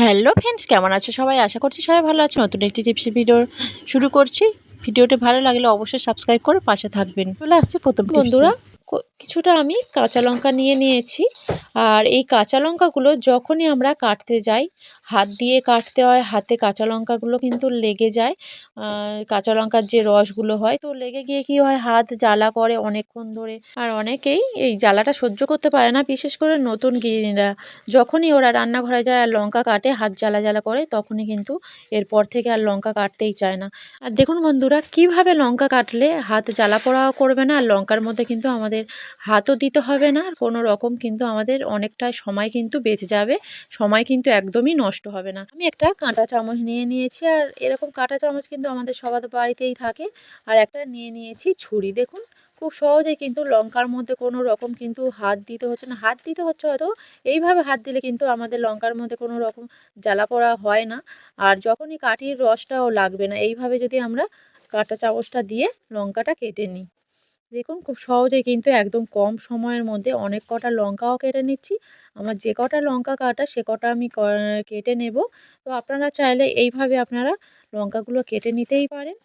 Hello friends, কেমন আছো সবাই? আশা করছি সবাই ভালো আছে। নতুন একটি টিপসের ভিডিও শুরু করছি। ভিডিওটি ভালো লাগলে অবশ্যই সাবস্ক্রাইব করে পাশে থাকবেন। চলে আসছি প্রথম বন্ধুরা কিছুটা আমি কাঁচা লঙ্কা নিয়ে নিয়েছি। আর এই কাঁচা লঙ্কাগুলো যখনই আমরা কাটতে যাই, হাত দিয়ে কাটতে হয়, হাতে কাঁচা লঙ্কাগুলো কিন্তু লেগে যায়। কাঁচা লঙ্কার যে রসগুলো হয়, তো লেগে গিয়ে কি হয়, হাত জ্বালা করে অনেকক্ষণ ধরে। আর অনেকেই এই জ্বালাটা সহ্য করতে পারে না, বিশেষ করে নতুন গৃহিণীরা। যখনই ওরা রান্নাঘরে যায় আর লঙ্কা কাটে, হাত জ্বালা জ্বালা করে, তখনই কিন্তু এরপর থেকে আর লঙ্কা কাটতেই চায় না। আর দেখুন বন্ধুরা, কীভাবে লঙ্কা কাটলে হাত জ্বালা পোড়াও করবে না, আর লঙ্কার মধ্যে কিন্তু আমাদের হাতও দিতে হবে না, আর কোনো রকম কিন্তু আমাদের অনেকটা সময় কিন্তু বেঁচে যাবে, সময় কিন্তু একদমই নষ্ট হবে না। আমি একটা কাঁটা চামচ নিয়ে নিয়েছি, আর এরকম কাঁটা চামচ কিন্তু আমাদের সবার বাড়িতেই থাকে, আর একটা নিয়ে নিয়েছি ছুরি। দেখুন, খুব সহজেই কিন্তু লঙ্কার মধ্যে কোনো রকম কিন্তু হাত দিতে হচ্ছে না, হাত দিতে হচ্ছে হয়তো, এইভাবে হাত দিলে কিন্তু আমাদের লঙ্কার মধ্যে কোনো রকম জ্বালা পোড়া হয় না, আর যখনই কাঠির রসটাও লাগবে না, এইভাবে যদি আমরা কাঁটা চামচটা দিয়ে লঙ্কাটা কেটে নিই। দেখুন, খুব সহজে কিন্তু একদম কম সময়ের মধ্যে অনেক কটা লঙ্কাও কেটে নিচ্ছি। আমার যে কটা লঙ্কা কাটা, সে কটা আমি কেটে নেব। তো আপনারা চাইলে এইভাবে আপনারা লঙ্কাগুলো কেটে নিতেই পারেন।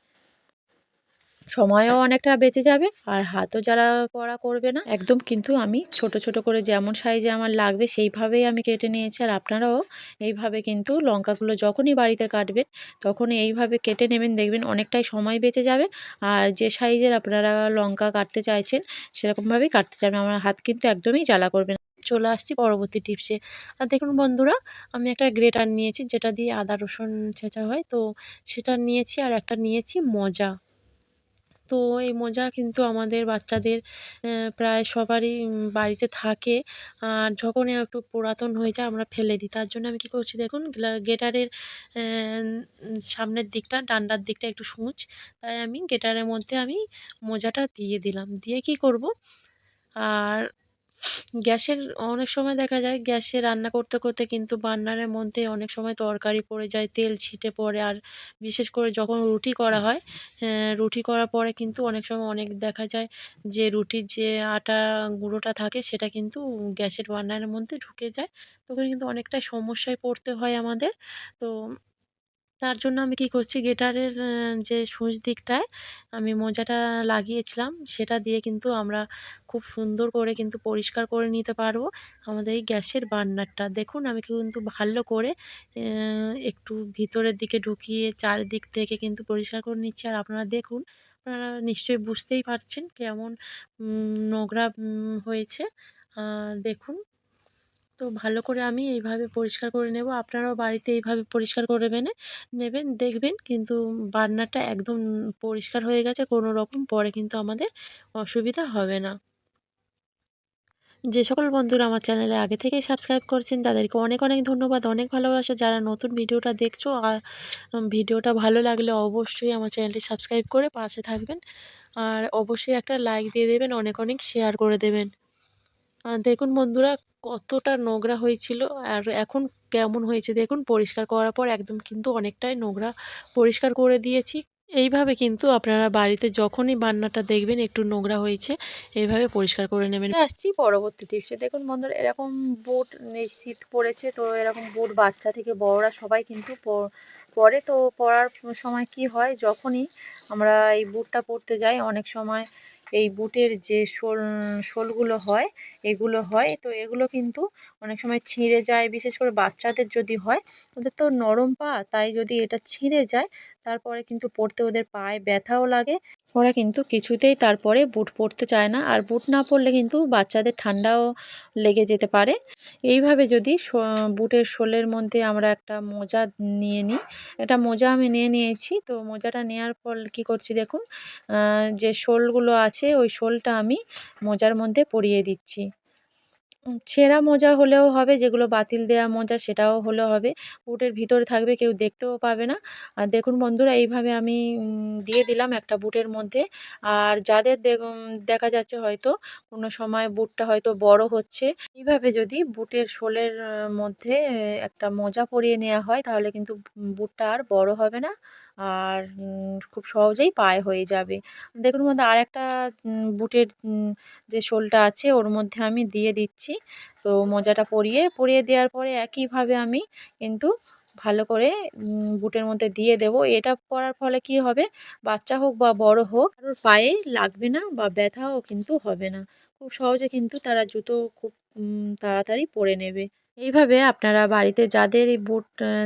সময়ও অনেকটা বেঁচে যাবে আর হাতও জ্বালা পড়া করবে না। একদম কিন্তু আমি ছোট ছোট করে যেমন সাইজে আমার লাগবে সেইভাবেই আমি কেটে নিয়েছি। আর আপনারাও এইভাবে কিন্তু লঙ্কাগুলো যখনই বাড়িতে কাটবেন, তখনই এইভাবে কেটে নেবেন, দেখবেন অনেকটাই সময় বেঁচে যাবে। আর যে সাইজের আপনারা লঙ্কা কাটতে চাইছেন, সেরকমভাবেই কাটতে চাইবেন আমার হাত কিন্তু একদমই জ্বালা করবে না। চলে আসছি পরবর্তী টিপসে আর দেখুন বন্ধুরা, আমি একটা গ্রেটার নিয়েছি, যেটা দিয়ে আদা রসুন ছেঁচা হয়। তো সেটা নিয়েছি আর একটা নিয়েছি মোজা। তো এই মোজা কিন্তু আমাদের বাচ্চাদের প্রায় সবারই বাড়িতে থাকে। আর যখন একটু পুরাতন হয়ে যায় আমরা ফেলে দিই। তার জন্য আমি কী করছি দেখুন গেটারের সামনের দিকটা, ডান্ডার দিকটা একটু সূচ, তাই আমি গেটারের মধ্যে আমি মোজাটা দিয়ে দিলাম। দিয়ে কী করব? আর গ্যাসের অনেক সময় দেখা যায় গ্যাসে রান্না করতে করতে কিন্তু বার্নারের মধ্যে অনেক সময় তরকারি পড়ে যায়, তেল ছিটে পড়ে। আর বিশেষ করে যখন রুটি করা হয় রুটি করার পরে কিন্তু অনেক সময় অনেক দেখা যায় যে রুটির যে আটা গুঁড়োটা থাকে সেটা কিন্তু গ্যাসের বার্নারের মধ্যে ঢুকে যায়। তখন কিন্তু অনেকটা সমস্যায় পড়তে হয় আমাদের। তো তার জন্য আমি কী করছি? গেটারের যে সূচ দিকটায় আমি মোজাটা লাগিয়েছিলাম। সেটা দিয়ে কিন্তু আমরা খুব সুন্দর করে কিন্তু পরিষ্কার করে নিতে পারব আমাদের এই গ্যাসের বার্নারটা দেখুন, আমি কিন্তু ভালো করে একটু ভিতরের দিকে ঢুকিয়ে চারিদিক থেকে কিন্তু পরিষ্কার করে নিচ্ছি। আর আপনারা দেখুন, আপনারা নিশ্চয়ই বুঝতেই পারছেন কেমন নোংরা হয়েছে। দেখুন তো ভালো করে আমি এইভাবে পরিষ্কার করে নেব। আপনারাও বাড়িতে এইভাবে পরিষ্কার করে নেবেন নেবেন, দেখবেন। কিন্তু বার্নারটা একদম পরিষ্কার হয়ে গেছে, কোনো রকম পরে কিন্তু আমাদের অসুবিধা হবে না। যে সকল বন্ধুরা আমার চ্যানেলে আগে থেকেই সাবস্ক্রাইব করছেন, তাদেরকে অনেক অনেক ধন্যবাদ, অনেক ভালোবাসা। যারা নতুন ভিডিওটা দেখছ আর ভিডিওটা ভালো লাগলে অবশ্যই আমার চ্যানেলটি সাবস্ক্রাইব করে পাশে থাকবেন। আর অবশ্যই একটা লাইক দিয়ে দেবেন, অনেক অনেক শেয়ার করে দেবেন। দেখুন বন্ধুরা কতটা নোংরা হয়েছিল আর এখন কেমন হয়েছে দেখুন, পরিষ্কার করার পর একদম কিন্তু অনেকটাই নোংরা পরিষ্কার করে দিয়েছি। এইভাবে কিন্তু আপনারা বাড়িতে যখনই বান্নাটা দেখবেন একটু নোংরা হয়েছে, এইভাবে পরিষ্কার করে নেবেন। আসছি পরবর্তী টিপসে। দেখুন বন্ধুরা, এরকম বুট শীত পড়েছে তো এরকম বুট বাচ্চা থেকে বড়রা সবাই কিন্তু পরে তো পরার সময় কি হয়? যখনই আমরা এই বুটটা পরতে যাই, অনেক সময় এই বুটের যে শোল শোলগুলো হয় এগুলো হয়। তো এগুলো কিন্তু অনেক সময় ছিঁড়ে যায়, বিশেষ করে বাচ্চাদের যদি হয়, ওদের তো নরম পা, তাই যদি এটা ছিঁড়ে যায়, তারপরে কিন্তু পরতে ওদের পায়ে ব্যথাও লাগে। ওরা কিন্তু কিছুতেই তারপরে বুট পরতে চায় না, আর বুট না পরলে কিন্তু বাচ্চাদের ঠান্ডাও লেগে যেতে পারে। এইভাবে যদি বুটের শোলের মধ্যে আমরা একটা মোজা নিয়ে নিই, এটা মোজা আমি নিয়ে নিয়েছি, তো মোজাটা নেওয়ার পর কী করছি দেখুন যে শোলগুলো আছে, ওই শোলটা আমি মোজার মধ্যে পরিয়ে দিচ্ছি। ছেঁড়া মোজা হলেও হবে, যেগুলো বাতিল দেওয়া মোজা সেটাও হলেও হবে। বুটের ভিতরে থাকবে, কেউ দেখতেও পাবে না। আর দেখুন বন্ধুরা, এইভাবে আমি দিয়ে দিলাম একটা বুটের মধ্যে। আর যাদের দেখ- যাচ্ছে হয়তো কোনো সময় বুটটা হয়তো বড় হচ্ছে, এইভাবে যদি বুটের শোলের মধ্যে একটা মোজা পরিয়ে নেওয়া হয়, তাহলে কিন্তু বুটটা আর বড় হবে না। আর খুব সহজেই পায়ে হয়ে যাবে। দেখুন মধ্যে আর একটা বুটের যে শোলটা আছে, ওর মধ্যে আমি দিয়ে দিচ্ছি। তো মোজাটা পরিয়ে পরিয়ে দেওয়ার পরে একইভাবে আমি কিন্তু ভালো করে বুটের মধ্যে দিয়ে দেব। এটা করার ফলে কি হবে? বাচ্চা হোক বা বড় হোক, কারোর পায়ে লাগবে না বা ব্যথাও কিন্তু হবে না। খুব সহজে কিন্তু তারা জুতো খুব তাড়াতাড়ি পরে নেবে। এইভাবে আপনারা বাড়িতে যাদের এই বুট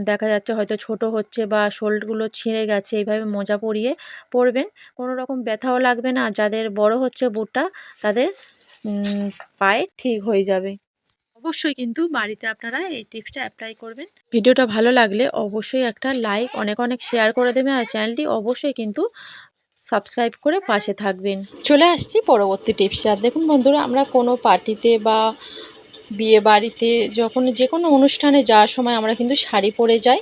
দেখা যাচ্ছে হয়তো ছোট হচ্ছে বা শোলগুলো ছিঁড়ে গেছে, এইভাবে মোজা পরিয়ে পরবেন। কোনো রকম ব্যথাও লাগবে না। যাদের বড় হচ্ছে বুটটা, তাদের পায়ে ঠিক হয়ে যাবে। অবশ্যই কিন্তু বাড়িতে আপনারা এই টিপসটা অ্যাপ্লাই করবেন। ভিডিওটা ভালো লাগলে অবশ্যই একটা লাইক অনেক অনেক শেয়ার করে দেবেন। আর চ্যানেলটি অবশ্যই কিন্তু সাবস্ক্রাইব করে পাশে থাকবেন। চলে আসছি পরবর্তী টিপসে। আর দেখুন বন্ধুরা, আমরা কোনো পার্টিতে বা বিয়ে বাড়িতে যখন যে কোনো অনুষ্ঠানে যাওয়ার সময় আমরা কিন্তু শাড়ি পরে যাই।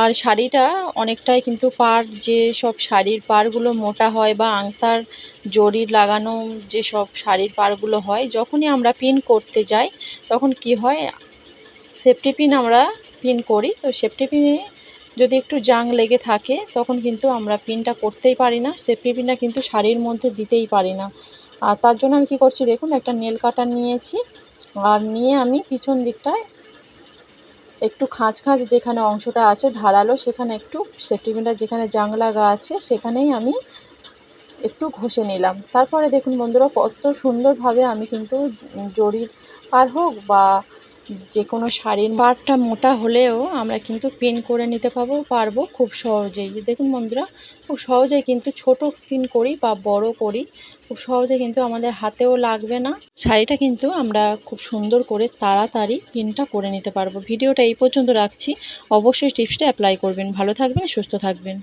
আর শাড়িটা অনেকটাই কিন্তু পার, যে সব শাড়ির পারগুলো মোটা হয় বা আংতার জরির লাগানো যে সব শাড়ির পারগুলো হয়, যখনই আমরা পিন করতে যাই, তখন কি হয়, সেফটি পিন আমরা পিন করি। তো সেফটি পিনে যদি একটু জাং লেগে থাকে, তখন কিন্তু আমরা পিনটা করতেই পারি না। সেফটি পিনটা কিন্তু শাড়ির মধ্যে দিতেই পারি না। আর তার জন্য আমি কী করছি, দেখুন একটা নেল কাটার নিয়েছি। আর নিয়ে আমি পিছন দিকটায় একটু খাঁজ খাঁজ যেখানে অংশটা আছে ধারালো, সেখানে একটু সেফটি পিনটা যেখানে জাং লাগা আছে, সেখানেই আমি একটু ঘষে নিলাম। তারপরে দেখুন বন্ধুরা, কত সুন্দরভাবে আমি কিন্তু জরির পার হোক বা যে কোনো শাড়ির পাড়টা মোটা হলেও আমরা কিন্তু পিন করে নিতে পারব পারব খুব সহজেই। দেখুন বন্ধুরা, খুব সহজেই কিন্তু ছোট পিন করি বা বড় করি, খুব সহজে কিন্তু আমাদের হাতেও লাগবে না। শাড়িটা কিন্তু আমরা খুব সুন্দর করে তাড়াতাড়ি পিনটা করে নিতে পারব। ভিডিওটা এই পর্যন্ত রাখছি। অবশ্যই টিপসটা অ্যাপ্লাই করবেন। ভালো থাকবেন, সুস্থ থাকবেন।